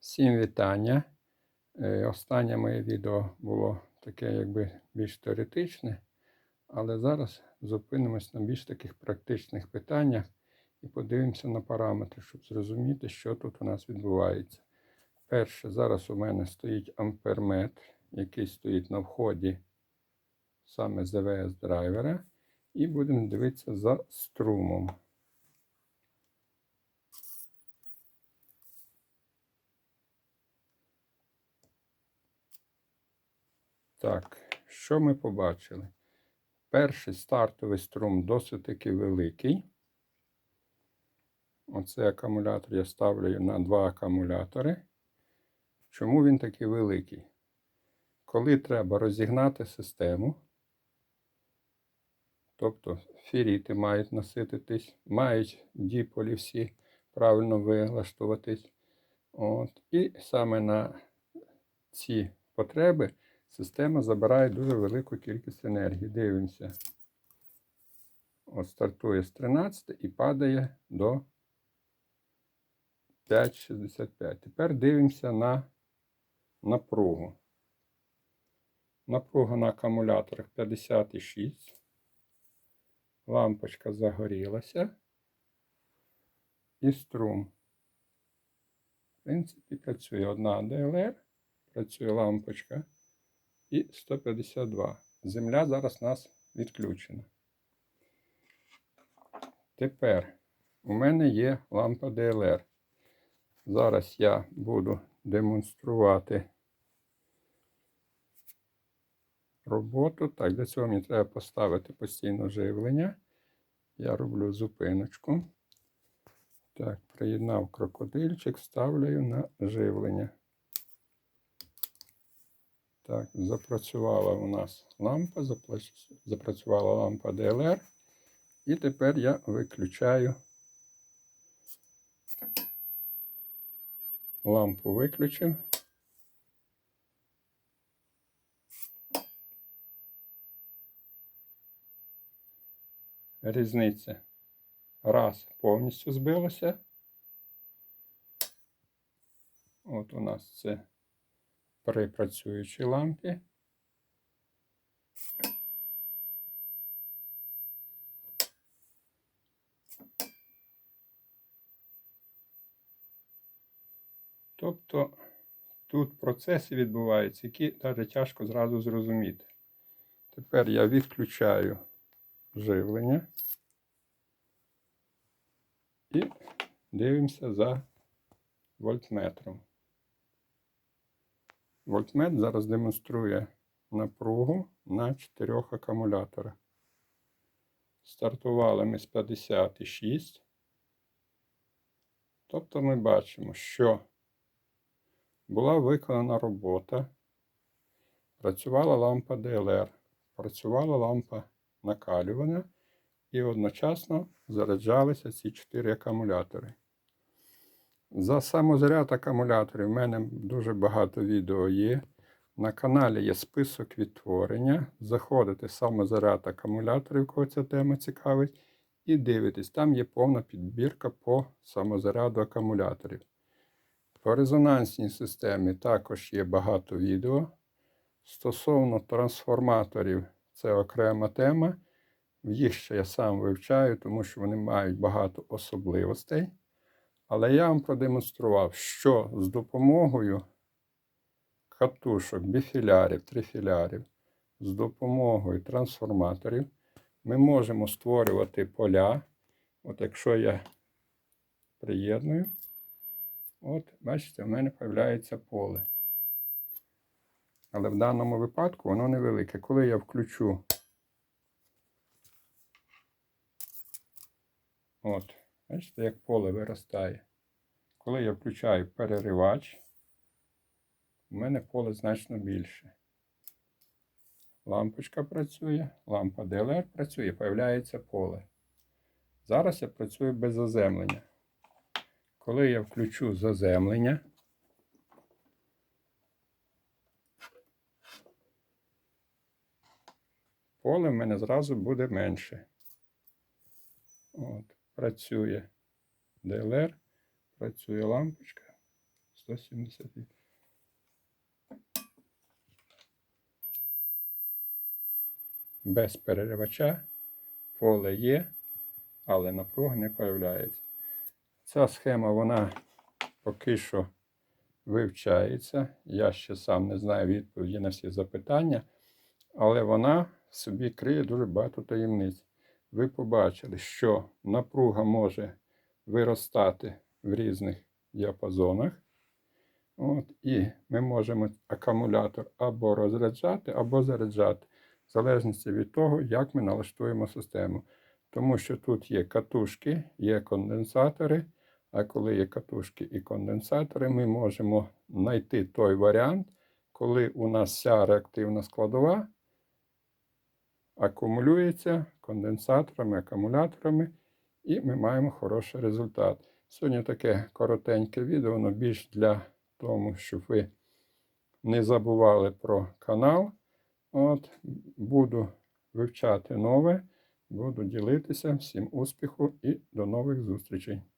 Всім вітання. Е, Останнє моє відео було таке, якби більш теоретичне, але зараз зупинимось на більш таких практичних питаннях і подивимося на параметри, щоб зрозуміти, що тут у нас відбувається. Перше, зараз у мене стоїть амперметр, який стоїть на вході саме з ДВС драйвера, і будемо дивитися за струмом. Так, що ми побачили? Перший стартовий струм досить таки великий. Оцей акумулятор я ставлю на два акумулятори. Чому він такий великий? Коли треба розігнати систему, тобто феріти мають насититись, мають діполі всі правильно вилаштуватись. От. І саме на ці потреби система забирає дуже велику кількість енергії. Дивимося. От стартує з 13 і падає до 5,65. Тепер дивимося на напругу. Напруга на акумуляторах 56. Лампочка загорілася. І струм. В принципі, працює одна ДЛР, працює лампочка і 152. Земля зараз у нас відключена. Тепер у мене є лампа ДЛР. Зараз я буду демонструвати роботу. Так, для цього мені треба поставити постійно живлення. Я роблю зупиночку. Так, приєднав крокодильчик, ставлю на живлення. Так, запрацювала у нас лампа, запрацювала лампа DLR. І тепер я виключаю. Лампу виключив. Різниця. Раз, повністю збилося. От у нас це при працюючій лампі. Тобто тут процеси відбуваються, які навіть тяжко зразу зрозуміти. Тепер я відключаю живлення і дивимося за вольтметром. Вольтмет зараз демонструє напругу на 4 акумуляторах. Стартували ми з 56. Тобто ми бачимо, що була виконана робота, працювала лампа DLR, працювала лампа накалювання і одночасно заряджалися ці 4 акумулятори. За самозаряд акумуляторів в мене дуже багато відео є. На каналі є список відтворення. Заходите самозаряд акумуляторів, кого ця тема цікавить, і дивитесь, там є повна підбірка по самозаряду акумуляторів. По резонансній системі також є багато відео. Стосовно трансформаторів, це окрема тема. Їх ще я сам вивчаю, тому що вони мають багато особливостей. Але я вам продемонстрував, що з допомогою катушок, біфілярів, трифілярів, з допомогою трансформаторів ми можемо створювати поля. От якщо я приєдную, от, бачите, в мене з'являється поле. Але в даному випадку воно невелике. Коли я включу, от, Бачите, як поле виростає. Коли я включаю переривач, у мене поле значно більше. Лампочка працює, лампа DLR працює, появляється поле. Зараз я працюю без заземлення. Коли я включу заземлення, поле в мене зразу буде менше. От працює DLR, працює лампочка 170. Без переривача поле є, але напруга не появляється. Ця схема, вона поки що вивчається. Я ще сам не знаю відповіді на всі запитання, але вона в собі криє дуже багато таємниць. Ви побачили, що напруга може виростати в різних діапазонах. От, і ми можемо акумулятор або розряджати, або заряджати, в залежності від того, як ми налаштуємо систему. Тому що тут є катушки, є конденсатори. А коли є катушки і конденсатори, ми можемо знайти той варіант, коли у нас вся реактивна складова акумулюється конденсаторами, акумуляторами, і ми маємо хороший результат. Сьогодні таке коротеньке відео, воно більш для того, щоб ви не забували про канал. От, буду вивчати нове, буду ділитися. Всім успіху і до нових зустрічей!